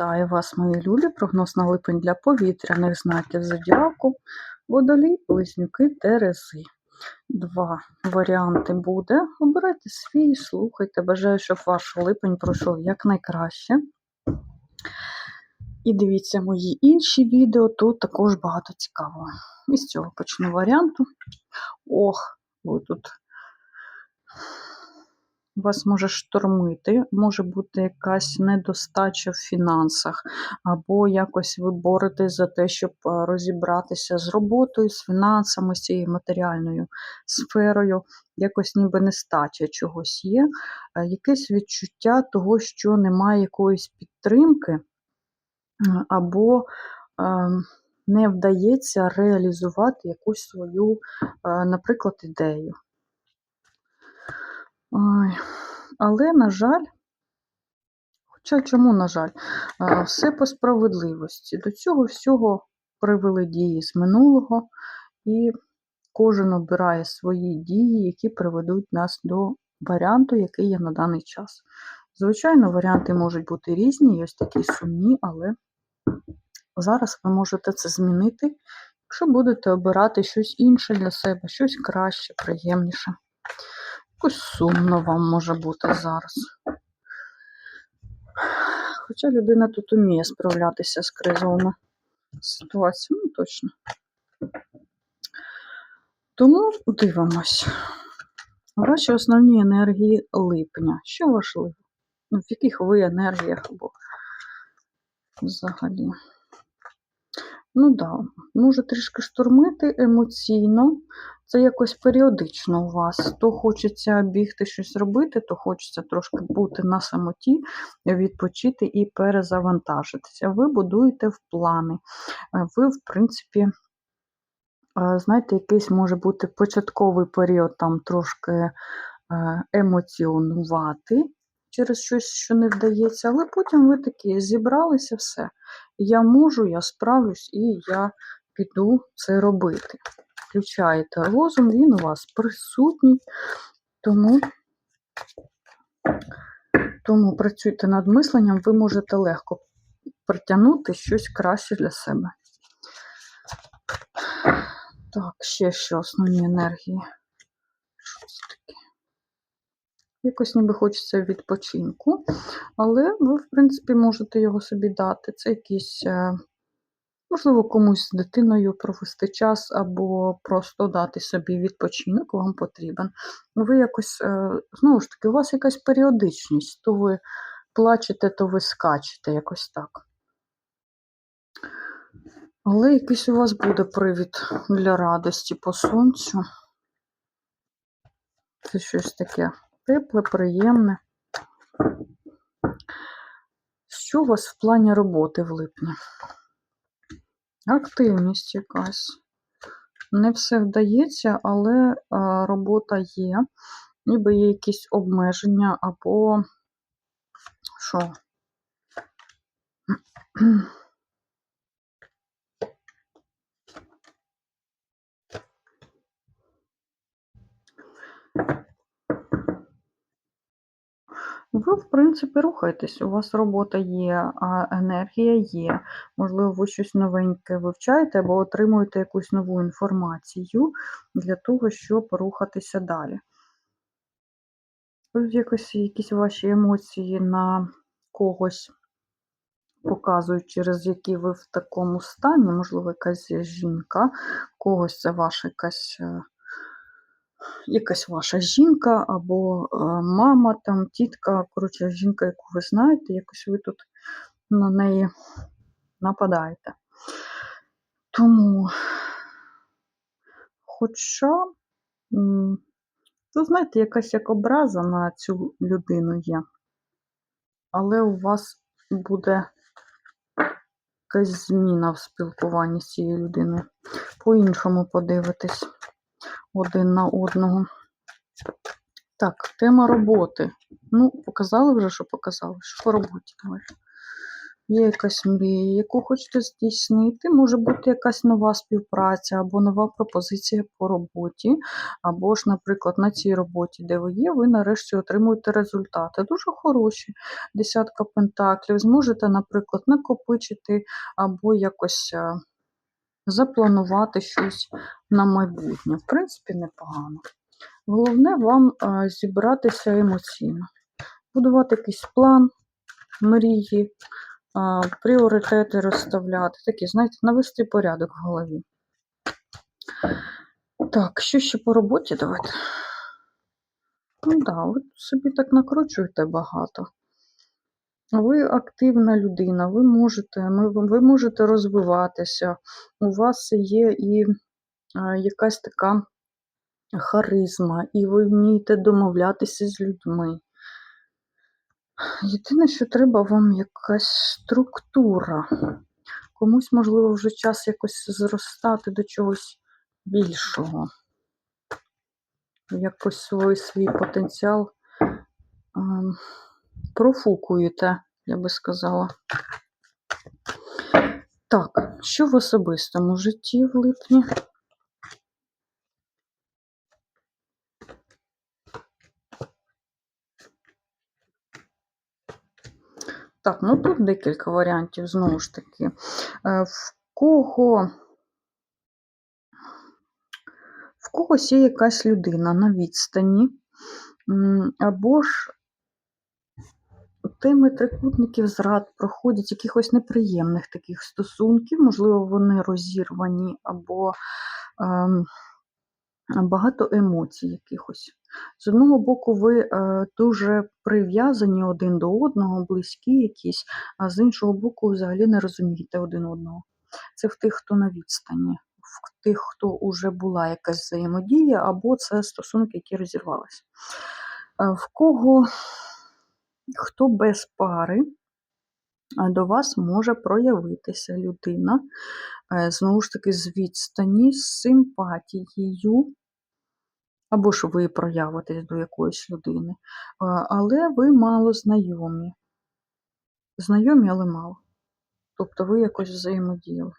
Вітаю вас, мої любі! Прогноз на липень для повітряних знаків зодіаку, водолій, близнюки, терези. Два варіанти буде. Обирайте свій, слухайте. Бажаю, щоб ваш липень пройшов якнайкраще. І дивіться мої інші відео, тут також багато цікавого. І з цього почну варіанту. Ох, ви тут вас може штормити, може бути якась недостача в фінансах, або якось ви боретесь за те, щоб е, розібратися з роботою, з фінансами, з цією матеріальною сферою, якось ніби нестача чогось є, е, якесь відчуття того, що немає якоїсь підтримки, або ем, не вдається реалізувати якусь свою, е, наприклад, ідею. Ой, Але, на жаль, хоча чому, на жаль, все по справедливості. До цього всього привели дії з минулого, і кожен обирає свої дії, які приведуть нас до варіанту, який є на даний час. Звичайно, варіанти можуть бути різні, є ось такі сумні, але зараз ви можете це змінити, якщо будете обирати щось інше для себе, щось краще, приємніше. Якось сумно вам може бути зараз. Хоча людина тут уміє справлятися з кризовими ситуаціями, ну точно. Тому дивимось. Ваші основні енергії липня. Що важливо? Ну, В яких ви енергіях або взагалі? Ну да, може трішки штормити емоційно, це якось періодично у вас. То хочеться бігти щось робити, то хочеться трошки бути на самоті, відпочити і перезавантажитися. Ви будуєте в плани. Ви, в принципі, знаєте, якийсь може бути початковий період, там трошки е, емоціонувати через щось, що не вдається, але потім ви такі зібралися все. Я можу, я справлюсь і я піду це робити. Включаєте розум, він у вас присутній, тому тому працюйте над мисленням, ви можете легко притягнути щось краще для себе. Так, ще що основні енергії. Що це таке? Якось ніби хочеться відпочинку, але ви, в принципі, можете його собі дати. Це якийсь, е, можливо, комусь з дитиною провести час, або просто дати собі відпочинок, вам потрібен. Ви якось, е, знову ж таки, у вас якась періодичність, то ви плачете, то ви скачете, якось так. Але якийсь у вас буде привід для радості по сонцю. Це щось таке тепле, приємне. Що у вас в плані роботи в липні? Активність якась. Не все вдається, але робота є, ніби є якісь обмеження або що? Ви, в принципі, рухаєтесь, у вас робота є, енергія є. Можливо, ви щось новеньке вивчаєте або отримуєте якусь нову інформацію для того, щоб рухатися далі. Тут якось якісь ваші емоції на когось показують, через які ви в такому стані, можливо, якась жінка, когось це ваша якась е, якась ваша жінка або е, мама, там, тітка, коротше, жінка, яку ви знаєте, якось ви тут на неї нападаєте. Тому, хоча, ви знаєте, якась як образа на цю людину є, але у вас буде якась зміна в спілкуванні з цією людиною. По-іншому подивитись один на одного. Так, тема роботи. Ну, показали вже, що показали. Що по роботі давай. Є якась мрія, яку хочете здійснити. Може бути якась нова співпраця або нова пропозиція по роботі. Або ж, наприклад, на цій роботі, де ви є, ви нарешті отримуєте результати. Дуже хороші. Десятка пентаклів. Зможете, наприклад, накопичити або якось е, запланувати щось на майбутнє. В принципі, непогано. Головне вам е, зібратися емоційно, будувати якийсь план, мрії, пріоритети розставляти. Такі, знаєте, навести порядок в голові. Так, що ще по роботі давайте. Ну так, да, собі так накручуєте багато. Ви активна людина, ви можете, ви можете розвиватися. У вас є і а, якась така харизма, і ви вмієте домовлятися з людьми. Єдине, що треба вам якась структура. Комусь, можливо, вже час якось зростати до чогось більшого. Якось свій свій потенціал ем, профукуєте, я би сказала. Так, що в особистому житті в липні? Так, ну тут декілька варіантів, знову ж таки. Е, В кого в когось є якась людина на відстані, або ж теми трикутників зрад проходять якихось неприємних таких стосунків, можливо, вони розірвані, або ем, багато емоцій якихось. З одного боку, ви е, дуже прив'язані один до одного, близькі якісь, а з іншого боку, взагалі не розумієте один одного. Це в тих, хто на відстані, в тих, хто вже була якась взаємодія, або це стосунки, які розірвалися. Е, В кого хто без пари, до вас може проявитися людина, е, знову ж таки, з відстані, з симпатією, або ж ви проявитесь до якоїсь людини, Е, але ви мало знайомі. Знайомі, але мало. Тобто ви якось взаємодіяли.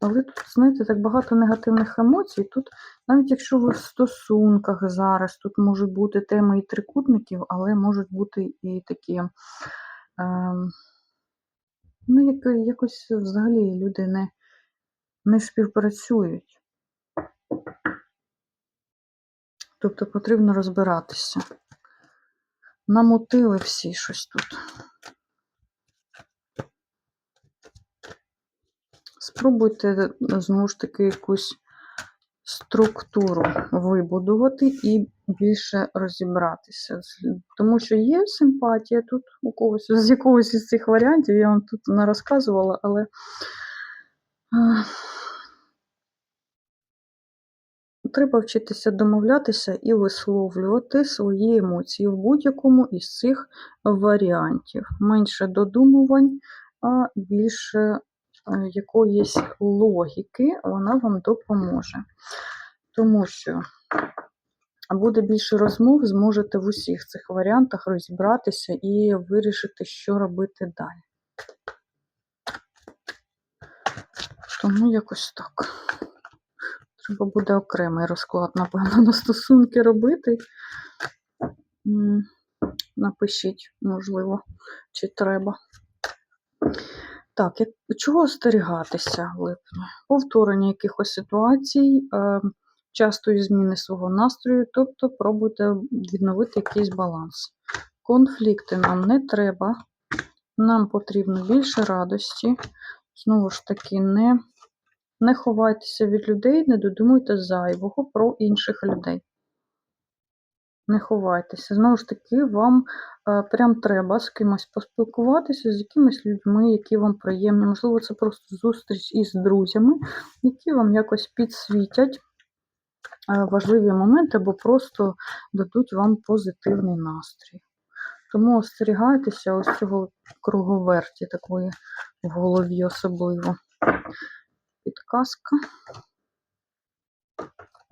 Але тут, знаєте, так багато негативних емоцій. Тут, навіть якщо ви в стосунках зараз, тут можуть бути теми і трикутників, але можуть бути і такі, ем, ну, як, якось взагалі люди не, не співпрацюють. Тобто потрібно розбиратися. На мотиви всі щось тут. Спробуйте знову ж таки якусь структуру вибудувати і більше розібратися. Тому що є симпатія тут у когось, з якогось із цих варіантів, я вам тут не розказувала, але треба вчитися домовлятися і висловлювати свої емоції в будь-якому із цих варіантів. Менше додумувань, а більше е, якоїсь логіки вона вам допоможе. Тому що буде більше розмов, зможете в усіх цих варіантах розібратися і вирішити, що робити далі. Тому якось так. Треба буде окремий розклад, напевно, на стосунки робити. Напишіть, можливо, чи треба. Так, чого остерігатися в липні? Повторення якихось ситуацій, е, частої зміни свого настрою, тобто пробуйте відновити якийсь баланс. Конфлікти нам не треба, нам потрібно більше радості. Знову ж таки, не, не ховайтеся від людей, не додумуйте зайвого про інших людей. Не ховайтеся. Знову ж таки, вам е, прям треба з кимось поспілкуватися, з якимись людьми, які вам приємні. Можливо, це просто зустріч із друзями, які вам якось підсвітять е, важливі моменти або просто дадуть вам позитивний настрій. Тому остерігайтеся ось цього круговерті такої в голові особливо. Підказка.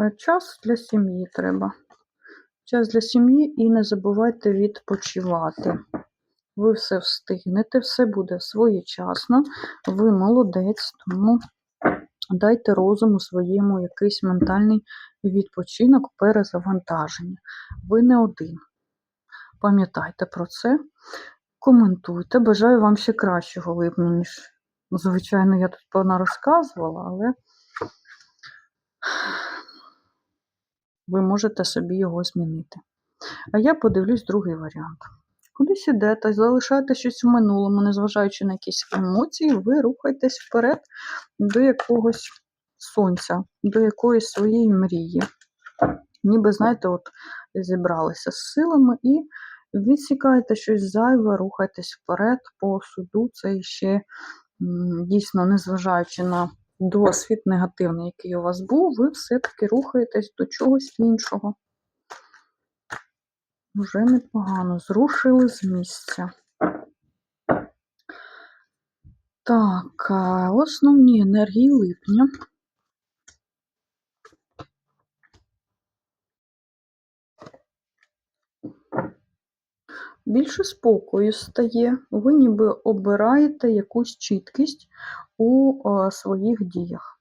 Е, Час для сім'ї треба. Час для сім'ї і не забувайте відпочивати. ви все встигнете, все буде своєчасно, ви молодець, тому дайте розуму своєму якийсь ментальний відпочинок, перезавантаження. Ви не один. Пам'ятайте про це, коментуйте. Бажаю вам ще кращого липня, ніж, звичайно, я тут певно розказувала, але ви можете собі його змінити. А я подивлюсь другий варіант. Кудись ідете, залишаєте щось у минулому, незважаючи на якісь емоції, ви рухаєтесь вперед до якогось сонця, до якоїсь своєї мрії. Ніби, знаєте, от зібралися з силами і відсікаєте щось зайве, рухайтесь вперед по суду. Це ще дійсно, незважаючи на досвід негативний, який у вас був, ви все-таки рухаєтесь до чогось іншого. Вже непогано. Зрушили з місця. Так, основні енергії липня. Більше спокою стає, ви ніби обираєте якусь чіткість у а, своїх діях.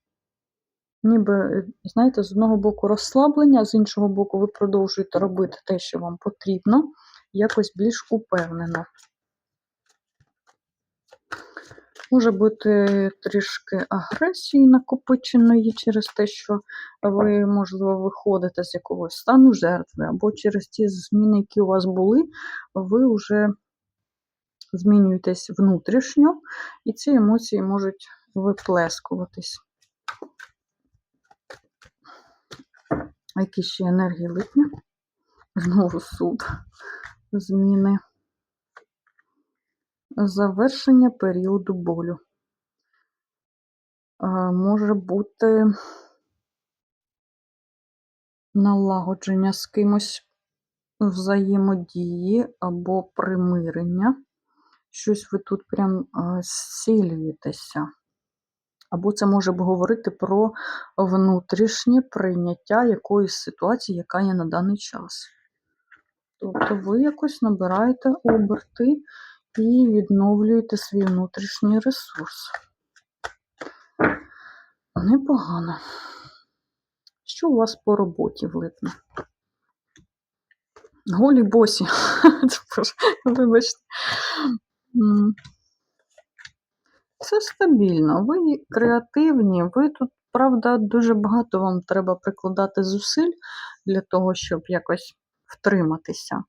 Ніби, е, знаєте, з одного боку розслаблення, з іншого боку, ви продовжуєте робити те, що вам потрібно, якось більш упевнено. Може бути трішки агресії накопиченої через те, що ви, можливо, виходите з якогось стану жертви, або через ті зміни, які у вас були, ви вже змінюєтесь внутрішньо, і ці емоції можуть виплескуватись. А Які ще енергії липня? Знову суд, зміни. Завершення періоду болю. Е, Може бути налагодження з кимось взаємодії або примирення. Щось ви тут прям е, зцілюєтеся. Або це може говорити про внутрішнє прийняття якоїсь ситуації, яка є на даний час. Тобто ви якось набираєте оберти і відновлюєте свій внутрішній ресурс. Непогано. Що у вас по роботі в липні? Голі босі. Вибачте. Це стабільно. Ви креативні, ви тут, правда, дуже багато вам треба прикладати зусиль для того, щоб якось втриматися.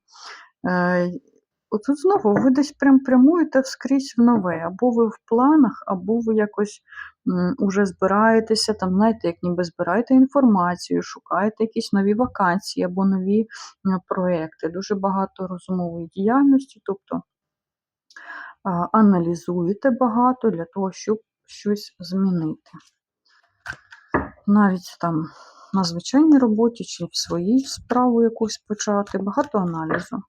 От знову ви десь прям прямуєте вскрізь в нове. Або ви в планах, або ви якось м, уже збираєтеся, там, знаєте, як ніби збираєте інформацію, шукаєте якісь нові вакансії або нові е, проекти. Дуже багато розумової діяльності, тобто а, аналізуєте багато для того, щоб щось змінити. Навіть там на звичайній роботі чи в своїй справу якусь почати, багато аналізу,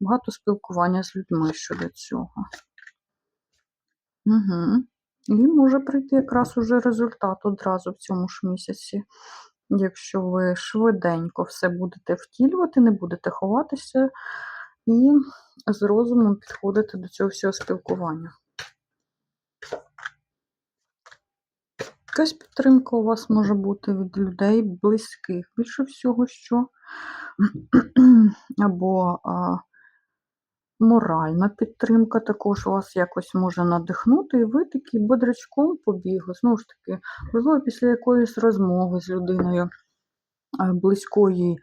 багато спілкування з людьми щодо цього. Угу. І може прийти якраз уже результат одразу в цьому ж місяці. Якщо ви швиденько все будете втілювати, не будете ховатися і з розумом підходити до цього всього спілкування. Якась підтримка у вас може бути від людей близьких, більше всього, що або а, моральна підтримка також вас якось може надихнути, і ви такі бодрячком побігли. Знову ж таки, можливо, після якоїсь розмови з людиною а, близької,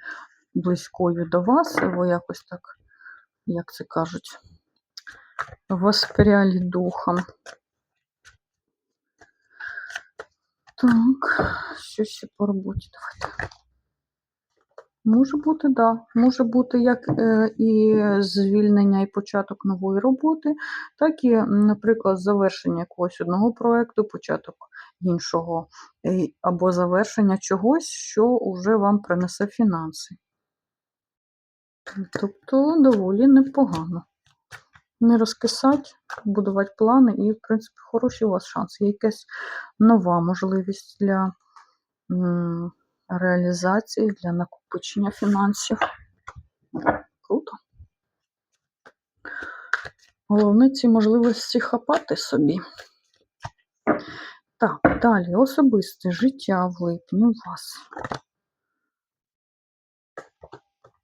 близькою до вас, ви якось так, як це кажуть, воспряли духом. Так, що ще по роботі? Давайте. Може бути, так. Да. Може бути як е, і звільнення і початок нової роботи, так і, наприклад, завершення якогось одного проєкту, початок іншого, е, або завершення чогось, що вже вам принесе фінанси. Тобто доволі непогано. Не розкисать, будувати плани, і, в принципі, хороші у вас шанси. Є якась нова можливість для реалізації, для накопичення фінансів. Круто. Головне ці можливості хапати собі. Так, далі особисте життя в липні у вас.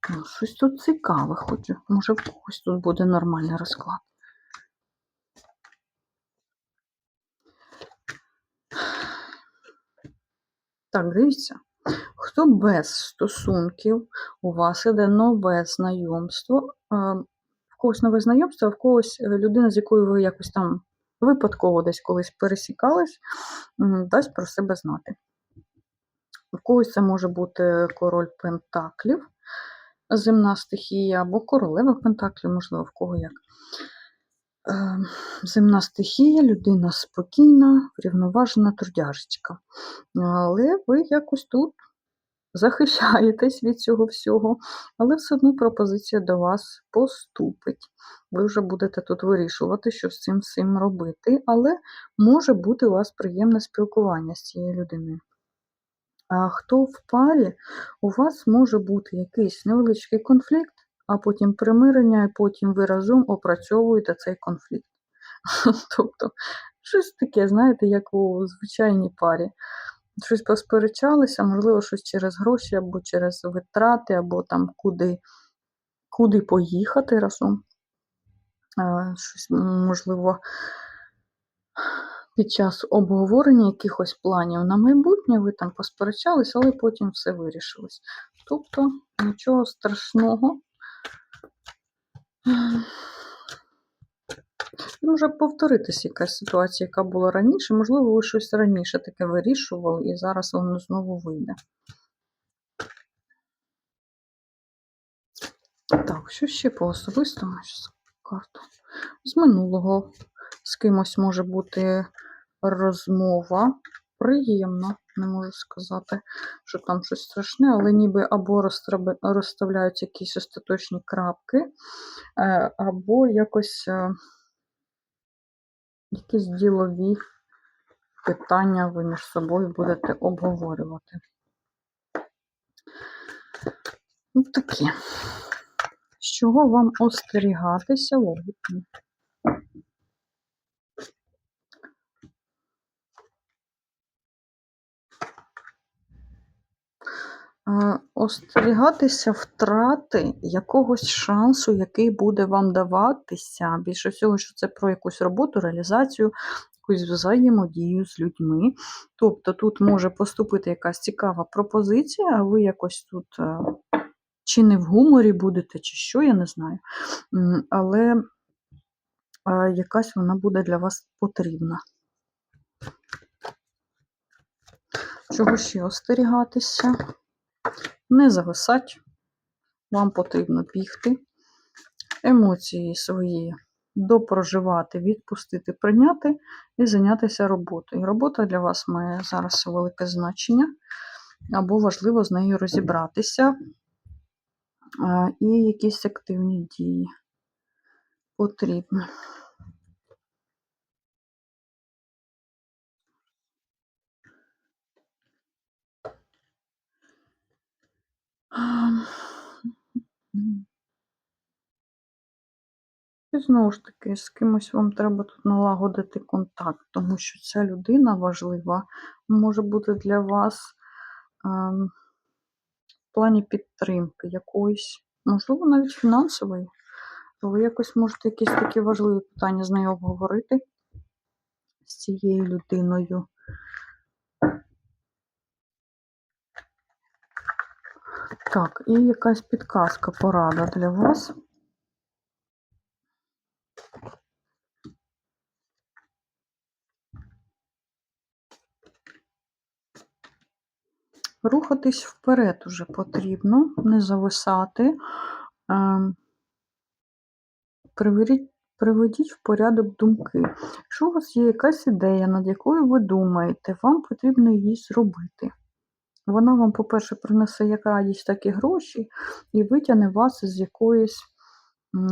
Ну, щось тут цікаве хочу. Може, в когось тут буде нормальний розклад. Так, дивіться. Хто без стосунків, у вас іде нове знайомство. В когось нове знайомство, а в когось е, людина, з якою ви якось там випадково десь колись пересікались, дасть про себе знати. У когось це може бути король Пентаклів, земна стихія, або королева Пентаклів, можливо, в кого як. Е, Земна стихія, людина спокійна, врівноважена трудяжечка. Але ви якось тут захищаєтесь від цього всього, але все одно пропозиція до вас поступить. Ви вже будете тут вирішувати, що з цим всім робити, але може бути у вас приємне спілкування з цією людиною. А хто в парі, у вас може бути якийсь невеличкий конфлікт, а потім примирення, і потім ви разом опрацьовуєте цей конфлікт. Тобто, щось таке, знаєте, як у звичайній парі. Щось посперечалися, можливо, щось через гроші, або через витрати, або там куди, куди поїхати разом. Е, Щось, можливо, під час обговорення якихось планів на майбутнє ви там посперечались, але потім все вирішилось. Тобто нічого страшного. Може повторитися якась ситуація, яка була раніше. Можливо, ви щось раніше таке вирішували, і зараз воно знову вийде. Так, що ще по особистому? Карту. З минулого з кимось може бути розмова. Приємно, не можу сказати, що там щось страшне, але ніби або розставляються якісь остаточні крапки, е, або якось е, якісь ділові питання ви між собою будете обговорювати. Ну, таке. З чого вам остерігатися в? Остерігатися втрати якогось шансу, який буде вам даватися. Більше всього, що це про якусь роботу, реалізацію, якусь взаємодію з людьми. Тобто тут може поступити якась цікава пропозиція, а ви якось тут е, чи не в гуморі будете, чи що, я не знаю. Але е, якась вона буде для вас потрібна. Чого ще остерігатися? Не зависать, вам потрібно бігти, емоції свої допроживати, відпустити, прийняти і зайнятися роботою. Робота для вас має зараз велике значення, або важливо з нею розібратися, і якісь активні дії потрібні. І знову ж таки, з кимось вам треба тут налагодити контакт, тому що ця людина важлива може бути для вас ем, в плані підтримки якоїсь, можливо, навіть фінансової. Ви якось можете якісь такі важливі питання з нею обговорити з цією людиною. Так, і якась підказка, порада для вас. Рухатись вперед уже потрібно, не зависати. Ем, Приведіть, приведіть в порядок думки. Якщо у вас є якась ідея, над якою ви думаєте, вам потрібно її зробити. Вона вам, по-перше, принесе як радість, так і гроші, і витягне вас з якоїсь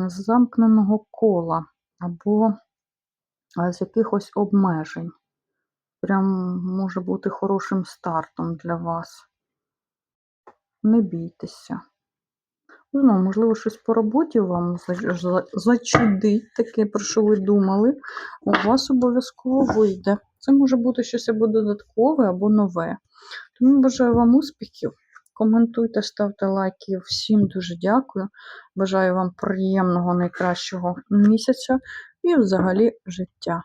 замкненого кола або з якихось обмежень. Прям може бути хорошим стартом для вас. Не бійтеся. Ну, можливо, щось по роботі вам за- за- зачудить таке, про що ви думали. У вас обов'язково вийде. Це може бути щось або додаткове, або нове. Тому бажаю вам успіхів. Коментуйте, ставте лайки. Всім дуже дякую. Бажаю вам приємного найкращого місяця і взагалі життя.